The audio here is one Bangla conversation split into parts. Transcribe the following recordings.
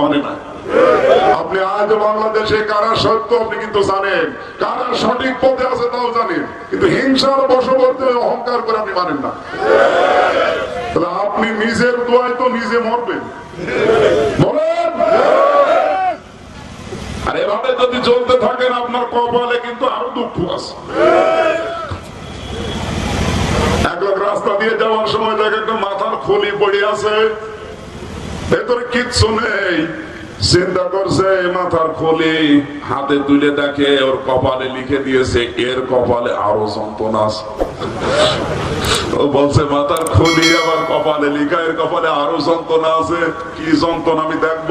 মানে আপনি আজ বাংলাদেশে কারা সত্য আপনি কিন্তু জানেন। কারা সঠিক পথে আছে তাও জানেন। কিন্তু হিংসার বশবর্তী অহংকার করে আপনি মানেন না। আপনি নিজের দোয়ায় তো নিজে মরবেন। আর এভাবে যদি চলতে থাকেন, আপনার কপালে কিন্তু আরও দুঃখ আছে এক লোক রাস্তা দিয়ে যাওয়ার সময় দেখে একটা মাথার খলি পড়ে আছে। ভেতরে কিচ্ছু নেই। চিন্তা করছে মাথার খলি। হাতে তুলে দেখে ওর কপালে লিখে দিয়েছে, এর কপালে আরও যন্ত্রণা আছে। আবার কপালে লিখা, এর কপালে আরও যন্ত্রণা আছে। কি যন্ত্রণা আমি দেখব?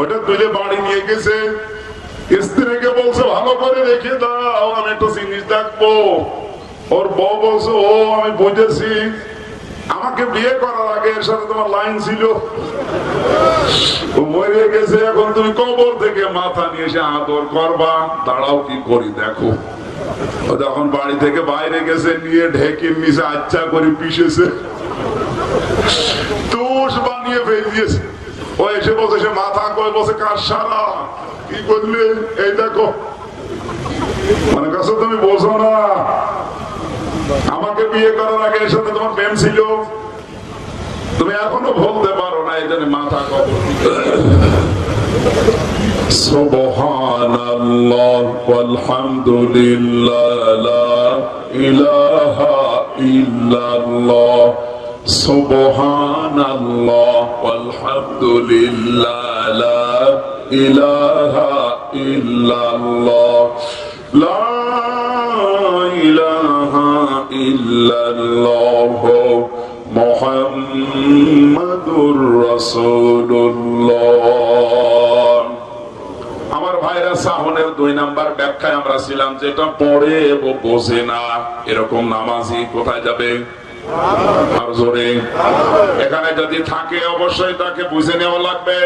ওটা তুলে বাড়ি নিয়ে গেছে। স্ত্রীকে বলছে, ভালো করে রেখে দাও, আমি একটা জিনিস দেখব। ওর বউ বলছে, ও, আমি বুঝেছি। আমাকে বিয়ে করার আগে এর সাথে তোমার লাইন ছিল। মরে গেছে, এখন তুমি কবর থেকে মাথা নিয়ে এসে আদর করবা। দাঁড়াও, কি করি দেখো। যখন বাড়ি থেকে বাইরে গেছে, নিয়ে ঢেকে মিশে আচ্ছা করে পিষেছে। তুষ বানিয়ে ও এসে বসে সে মাথা কয়ে বসে কার সারা? কি করলে? এই দেখো। মানে কাছে তুমি বোঝো না? আমাকে বিয়ে করার আগে এর সাথে তোমার প্রেম ছিল তুমি এখনো বলতে পারো না এই জন্য মাথা কবর سبحان الله والحمد لله لا إله إلا الله سبحان الله والحمد لله لا إله إلا الله الله محمد رسول الله আমার ভাইরা সাহনের দুই নাম্বার ব্যাখ্যায় আমরা ছিলাম যেটা পড়ে এবং বোঝে না এরকম নামাজি কোথায় যাবে আর জোরে এখানে যদি থাকে অবশ্যই তাকে বুঝে নেওয়া লাগবে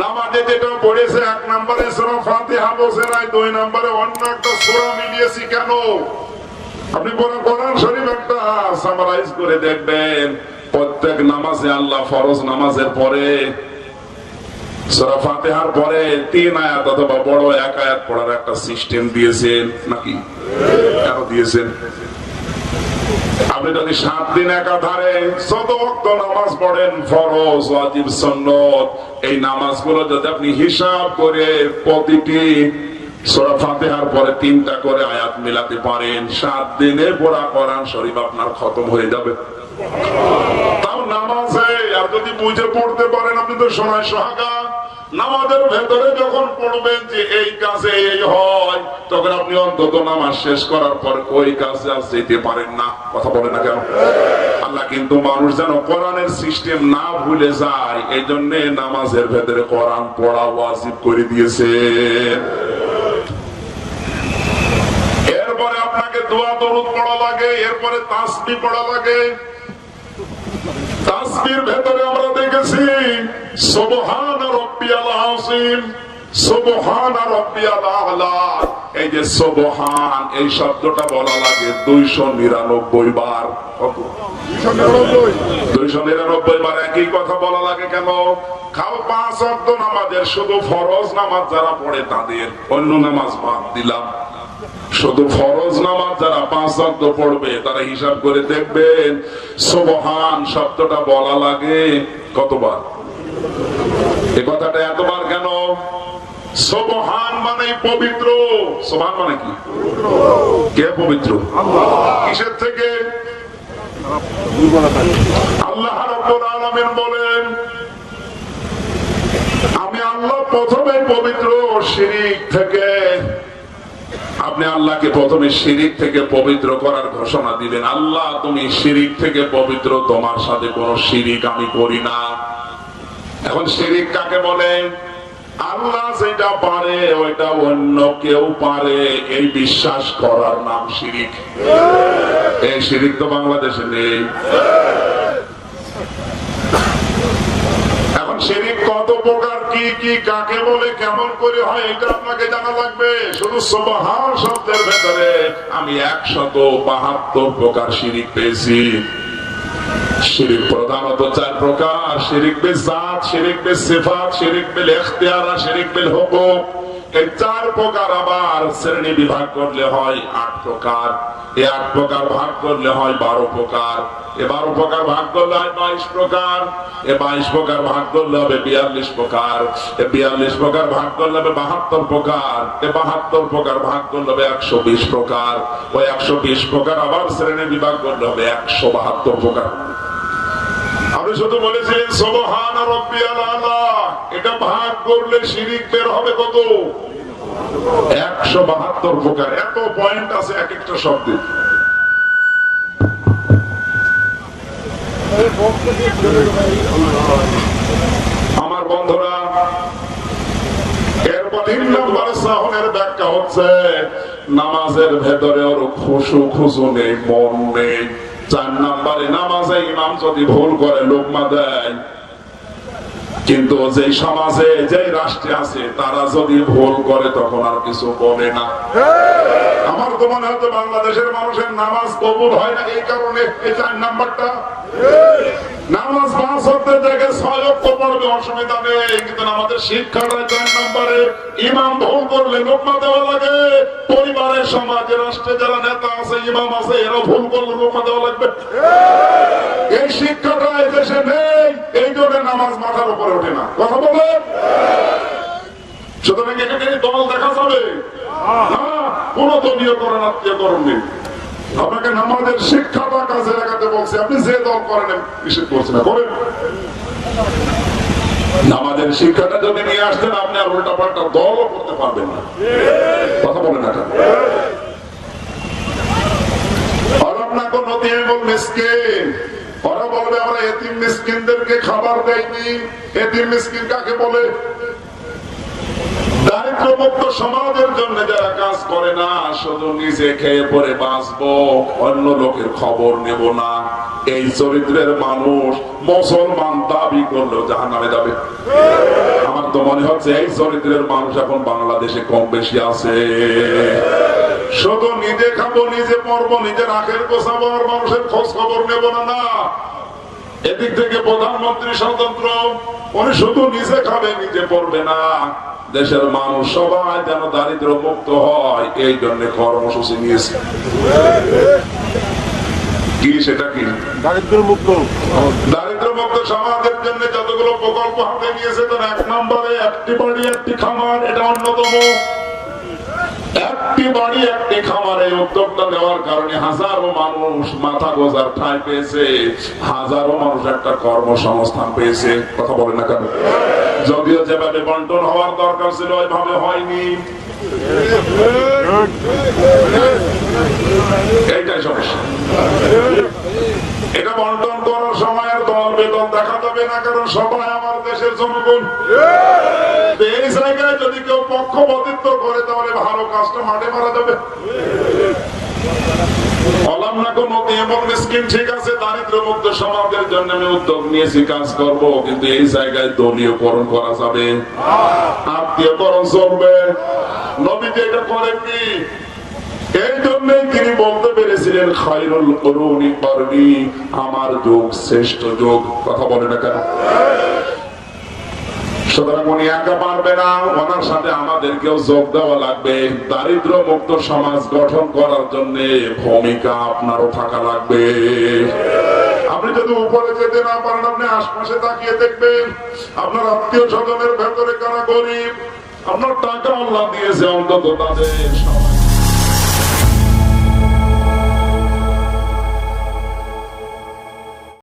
নামাজে যেটা পড়েছে এক নম্বরে সুরা ফাতিহা বোঝে নাই দুই নম্বরে অন্য একটা সুরা মিলিয়েছি কেন আপনি বলেন কোরআন শরীফ একটা সামারাইজ করে দেখবেন। প্রত্যেক নামাজে আল্লাহ ফরজ নামাজের পরে পরে তিন আয়াত অথবা বড় এক আয়াত পড়ার একটা সিস্টেম দিয়েছেন, নাকি? কেন দিয়েছেন? আপনি যদি সাত দিন একাধারে শত নামাজ পড়েন, ফরজ সন্নত, এই নামাজগুলো যদি আপনি হিসাব করে প্রতিটি পরে তিনটা করে আয়াত মিলাতে পারেন। সাত দিনে পড়া কোরআন শরীফ আপনার খতম হয়ে যাবে। তাও আর যদি বুঝে পড়তে পারেন, আপনি তো সোহাগা নামাজের ভেতরে যখন পড়বেন যে এই কাজে এই হয়, তখন আপনি অন্তত নামাজ শেষ করার পর ওই কাজে আর যেতে পারেন না। কথা বলে না কেন? আল্লাহ কিন্তু মানুষ যেন কোরআনের সিস্টেম না ভুলে যায় এই জন্য নামাজের ভেতরে কোরআন পড়া ওয়াজিব করে দিয়েছে এরপরে আপনাকে দোয়া দরুদ পড়া লাগে, এরপরে তাসবি পড়া লাগে। তাসবির ভেতরে আমরা দেখেছি এই যে এই শব্দটা বলা লাগে 299 বার। কত? 299 বার একই কথা বলা লাগে কেন? পাঁচ নামাজের, শুধু ফরজ নামাজ যারা পড়ে তাদের, অন্য নামাজ বাদ দিলাম। শুধু ফরজ নামাজ যারা পাঁচ অর্ধ পড়বে, তারা হিসাব করে দেখবেন, সোবহান শব্দটা বলা লাগে কতবার? এ কথাটা এতবার কেন? সোবহান মানে পবিত্র। সোহান মানে কি? কে পবিত্র? কিসের থেকে? আল্লাহ রাব্বুল বলেন, আমি আল্লাহ প্রথমে পবিত্র শিরিক থেকে আপনি আল্লাহকে প্রথমে শিরিক থেকে পবিত্র করার ঘোষণা দিলেন আল্লাহ, তুমি শিরিক থেকে পবিত্র, তোমার সাথে কোনো শিরিক আমি করি না। এখন শিরিক কাকে বলে? আল্লাহ যেটা পারে, ওইটা অন্য কেউ পারে। এই বিশ্বাস করার নাম শিরিক। এই শিরিক তো বাংলাদেশে নেই এখন শিরিক কত প্রকার কি কি, কাকে বলে, কেমন করে হয়, এটা আপনাকে জানা লাগবে। শুধু সুবহান শব্দের ভেতরে আমি একশত বাহাত্তর প্রকার শিরিক পেয়েছি। শিরিক প্রধানত চার প্রকার, শিরিক বে জাত, শিরিক বে সেফাত, শিরিক বিল ইখতিয়ার শিরিক বিল হুকুম। এই চার প্রকার আবার শ্রেণি বিভাগ করলে হয় আট প্রকার। এই আট প্রকার ভাগ করলে হয় বারো প্রকার। এ বারো প্রকার ভাগ করলে হয় বাইশ প্রকার। এ বাইশ প্রকার ভাগ করলে হবে বিয়াল্লিশ প্রকার। এ বিয়াল্লিশ প্রকার ভাগ করলে হবে বাহাত্তর প্রকার। এ বাহাত্তর প্রকার ভাগ করলে হবে একশো বিশ প্রকার। ওই একশো বিশ প্রকার আবার শ্রেণি বিভাগ করলে হবে একশো বাহাত্তর প্রকার। আপনি শুধু বলেছিলেন, সোবহান এটা ভাগ করলে শিরিক বের হবে কত? একশো বাহাত্তর প্রকার। এত পয়েন্ট আছে এক একটা শব্দে। আমার বন্ধুরা, এরপর তিন নম্বর সাহনের ব্যাখ্যা হচ্ছে, নামাজের ভেতরে ওর খুশু খুশু নেই, মন নেই। চার নম্বরে নামাজে ইমাম যদি ভুল করে, লোকমা দেয়। কিন্তু যে সমাজে যে রাষ্ট্রে আছে, তারা যদি ভুল করে, তখন আর কিছু বলে না। আমার তো মনে হয় বাংলাদেশের মানুষের নামাজ কবুল হয় না, এই কারণে এই চার নাম্বারটা। নামাজ পাঁচ হতে থেকে ছয় অক্ষ পড়বে অসুবিধা নেই, কিন্তু আমাদের শিক্ষাটা চার নম্বরে। ইমাম ভুল করলে লোকমা দেওয়া লাগে। পরিবারের সমাজে, রাষ্ট্রে যারা নেতা আছে, ইমাম আছে এরা ভুল করলে লোকমা দেওয়া লাগবে। এই শিক্ষাটা এই দেশে নেই, এই জন্য নামাজ মাথার উপরে ওঠে না। কথা বলেন সুতরাং এখানে দল দেখা যাবে। কোন দলীয় করেন আত্মীয় করণ নেই। আপনাকে নামাজের শিক্ষাটা কাজে লাগাতে বলছে, আপনি যে দল করেন নিষেধ করছে না। করেন নামাজের শিক্ষাটা যদি নিয়ে আসতেন, আপনি আর উল্টা পাল্টা দলও করতে পারবেন না। কথা বলেন না ওরা বলবে, আমরা এতিম মিসকিনদেরকে খাবার দেয়নি এতিম মিসকিন কাকে বলে? দারিদ্রমুক্ত সমাজের জন্য যারা কাজ করে না, শুধু নিজে খেয়ে পরে বাঁচবো, অন্য লোকের খবর নেব না। এই চরিত্রের মানুষ মুসলমান দাবি করলেও জাহান নামে যাবে। আমার তো মনে হচ্ছে এই চরিত্রের মানুষ এখন বাংলাদেশে কম বেশি আছে। শুধু নিজে খাব, নিজে মরবো, নিজের আখের গোছাবো, আর মানুষের খোঁজ খবর নেব না। এদিক থেকে প্রধানমন্ত্রী স্বতন্ত্র উনি শুধু নিজে খাবে নিজে পড়বে না। দেশের মানুষ সবাই যেন দারিদ্র মুক্ত হয় এই জন্য কর্মসূচি নিয়েছে। কি সেটা কি? দারিদ্র মুক্ত। দারিদ্র মুক্ত সমাজের জন্য যতগুলো প্রকল্প হাতে নিয়েছে তার এক নম্বরে একটি বাড়ি একটি খামার এটা অন্যতম। একটি বাড়ি, একটি উদ্যোগটা নেওয়ার কারণে হাজারো মানুষ মাথা গোজার ঠাঁই পেয়েছে। হাজারো মানুষ একটা কর্মসংস্থান পেয়েছে। কথা বলে না কেন? যদিও যেভাবে বন্টন হওয়ার দরকার ছিল, ওইভাবে হয়নি। সমস্যা। এটা বন্টন বেতন দেখা যাবে না কারণ সবাই আমার দেশের জনগণ। এই জায়গায় যদি কেউ পক্ষপাতিত্ব করে তাহলে ভালো কাজটা মাঠে মারা যাবে। ঠিক আছে দারিদ্র মুক্ত সমাজের জন্য আমি উদ্যোগ নিয়েছি কাজ করব কিন্তু এই জায়গায় দলীয়করণ করা যাবে। আত্মীয়করণ চলবে। নবীজি এটা করেননি এই জন্যই পেরেছিলেন খাইরুল করুনি করবি আমার যুগ, শ্রেষ্ঠ যুগ, কথা বলে না কেন? পারবে দারিদ্র মুক্ত সমাজ গঠন করার জন্য ভূমিকা আপনারও থাকা লাগবে। আপনি যদি উপরে যেতে না পারেন, আপনি আশপাশে তাকিয়ে দেখবেন, আপনার আত্মীয় স্বজনের ভেতরে কারা গরিব, আপনার টাকা দিয়েছে অন্তত তাদের